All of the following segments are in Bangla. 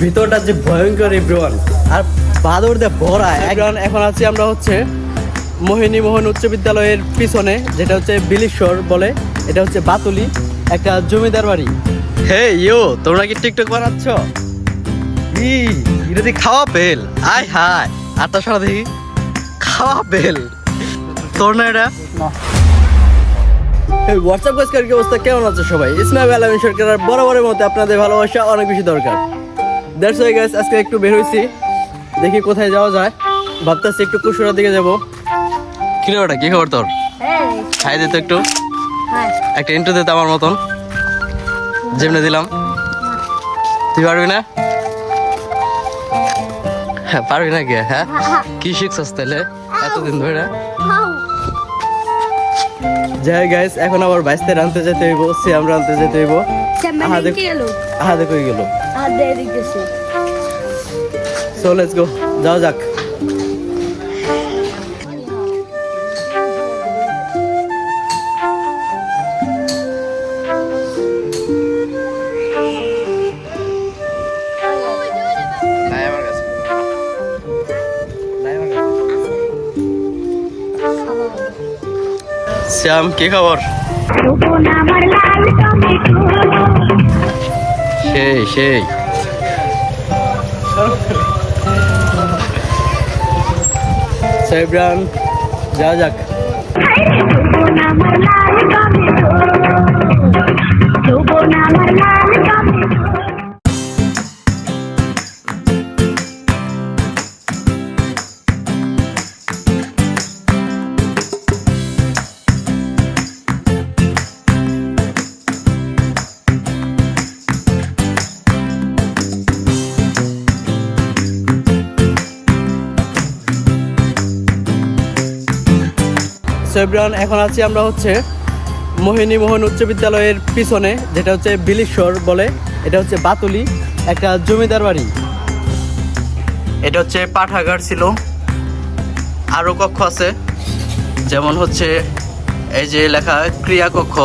ভিতরটা যে ভয়ঙ্কর এভরিওয়ান আর বাদর দিয়ে ভরা এভরিওয়ান এখন আছি আমরা হচ্ছে মোহিনী মোহন উচ্চ বিদ্যালয়ের পিছনে যেটা হচ্ছে বিলিশ্বর বলে এটা হচ্ছে বাতুলি একটা জমিদার বাড়ি। হে ইয়ো তোমরা কি টিকটক বানাচ্ছ? ই এটা দিয়ে খাওয়া পেল আয় হায় আটটা সারা দেখি খাওয়া পেল তোর না এটা? হোয়াটসঅ্যাপ গাইজ কি অবস্থা কেমন আছে সবাই? ইসমাইল আলম সরকার বরাবরের মধ্যে আপনাদের ভালোবাসা অনেক বেশি দরকার। দ্যাটস ওয়াই গাইজ আজকে একটু বের হয়েছি। দেখি কোথায় যাওয়া যায়। ভাবতেছি একটু কুশুরার দিকে যাব। কি রে ওটা কি খবর তোর? হ্যাঁ খাই দে তো একটু। হ্যাঁ একটা ইন্টু দে আমার মতন। যেমনি দিলাম। তুই পারবি না? হ্যাঁ পারবি না কি? হ্যাঁ? কি শিখছস তাহলে এতদিন ধরে? যাই গাইস এখন আবার বাইসতে রানতে যেতে হইব সিয়াম রানতে যেতে হইব। আহাদে গেল? আহা দেখো গেল? আহাদে দিয়ে গেছে সো লেটস গো যাও যাক। শ্যাম কি খবর? সেই সেই। সাইব্রান যা যাক। সাইব্রান এখন আছি আমরা হচ্ছে মোহিনী মোহন উচ্চ বিদ্যালয়ের পিছনে যেটা হচ্ছে বিলিশ্বর বলে এটা হচ্ছে বাতুলি একটা জমিদার বাড়ি। এটা হচ্ছে পাঠাগার ছিল। আরও কক্ষ আছে যেমন হচ্ছে এই যে লেখা ক্রিয়া কক্ষ।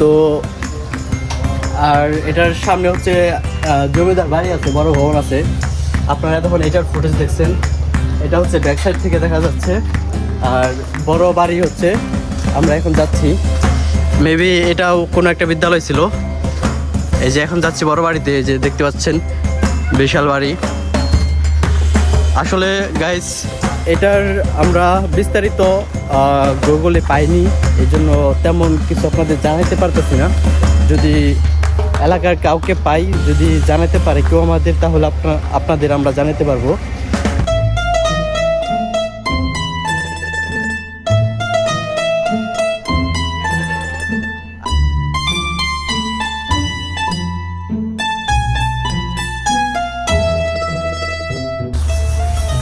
তো আর এটার সামনে হচ্ছে জমিদার বাড়ি আছে বড় ভবন আছে। আপনারা তখন এটার ফুটেজ দেখছেন। এটা হচ্ছে ব্যাক সাইড থেকে দেখা যাচ্ছে। আর বড় বাড়ি হচ্ছে, আমরা এখন যাচ্ছি। মেবি এটাও কোনো একটা বিদ্যালয় ছিল। এই যে এখন যাচ্ছি বড় বাড়িতে যে দেখতে পাচ্ছেন, বিশাল বাড়ি। আসলে গাইস এটার আমরা বিস্তারিত গুগলে পাইনি এই জন্য তেমন কিছু আপনাদের জানাতে পারতেছি না। যদি এলাকার কাউকে পাই, যদি জানাতে পারে কেউ আমাদের, তাহলে আপনার আপনাদের আমরা জানাতে পারব।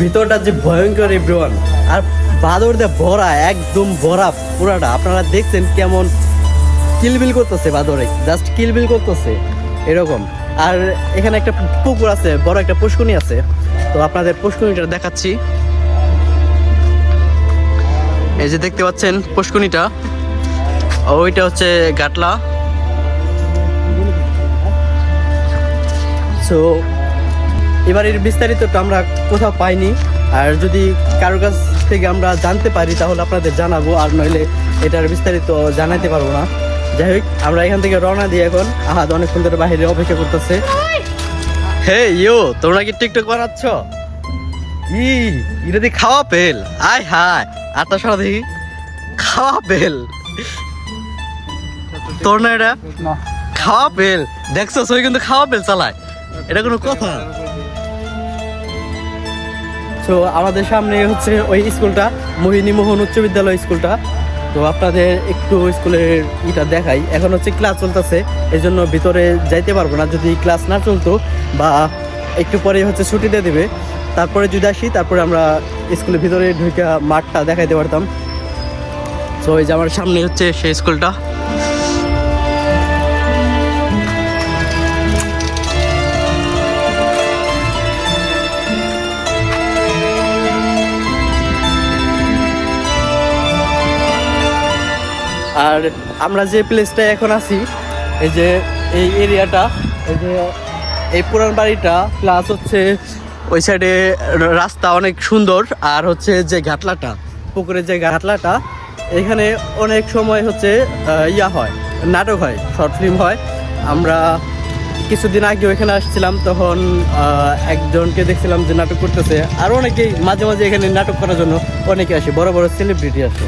ভিতরটা যে ভয়ঙ্কর এভরিওয়ান আর বাদর দিয়ে ভরা, একদম ভরা পুরাটা। আপনারা দেখছেন কেমন কিলবিল করতেছে বাদরে। জাস্ট কিলবিল করতেছে, এরকম। আর এখানে একটা পুকুর আছে, বড় একটা পুষ্কুনি আছে। তো আপনাদের পুষ্কুনিটা দেখাচ্ছি। এই যে দেখতে পাচ্ছেন পুষ্কুনিটা ওইটা হচ্ছে গাটলা। সো এবার এর বিস্তারিতটা আমরা কোথাও পাইনি। আর যদি কারোর কাছ থেকে আমরা জানতে পারি তাহলে আপনাদের জানাব আর নইলে এটার বিস্তারিত জানাতে পারব না। যাই হোক আমরা এখান থেকে রওনা দিই এখন। আহাদ অনেকক্ষণ সুন্দর বাহিরে অপেক্ষা করতেছে। হে ইয়ো তোমরা কি টিকটক বানাচ্ছ? ই এটা দিয়ে খাওয়া পেল। আয় হায় আটটা সারা দেখি খাওয়া পেল। তোর না এটা? খাওয়া পেল। দেখছ সই কিন্তু খাওয়া পেল চালায়। এটা কোনো কথা। তো আমাদের সামনে হচ্ছে ওই স্কুলটা, মোহিনী মোহন উচ্চ বিদ্যালয় স্কুলটা। তো আপনাদের একটু স্কুলের ইটা দেখাই। এখন হচ্ছে ক্লাস চলতেছে এই জন্য ভিতরে যাইতে পারব না। যদি ক্লাস না চলতো বা একটু পরে হচ্ছে ছুটি দিয়ে দেবে, তারপরে যদি আসি, তারপরে আমরা স্কুলের ভিতরে ঢুকে মাঠটা দেখাইতে পারতাম। তো এই যে আমার সামনে হচ্ছে সেই স্কুলটা। আর আমরা যে প্লেসটায় এখন আছি, এই যে এই এরিয়াটা এই যে এই পুরান বাড়িটা প্লাস হচ্ছে ওই সাইডে রাস্তা অনেক সুন্দর, আর হচ্ছে যে ঘাটলাটা, পুকুরের যে ঘাটলাটা, এখানে অনেক সময় হচ্ছে ইয়া হয়, নাটক হয় শর্ট ফিল্ম হয়। আমরা কিছুদিন আগে এখানে আসছিলাম, তখন একজনকে দেখছিলাম যে নাটক করতেছে। আর অনেকেই মাঝে মাঝে এখানে নাটক করার জন্য অনেকে আসে, বড় বড় সেলিব্রিটি আসে।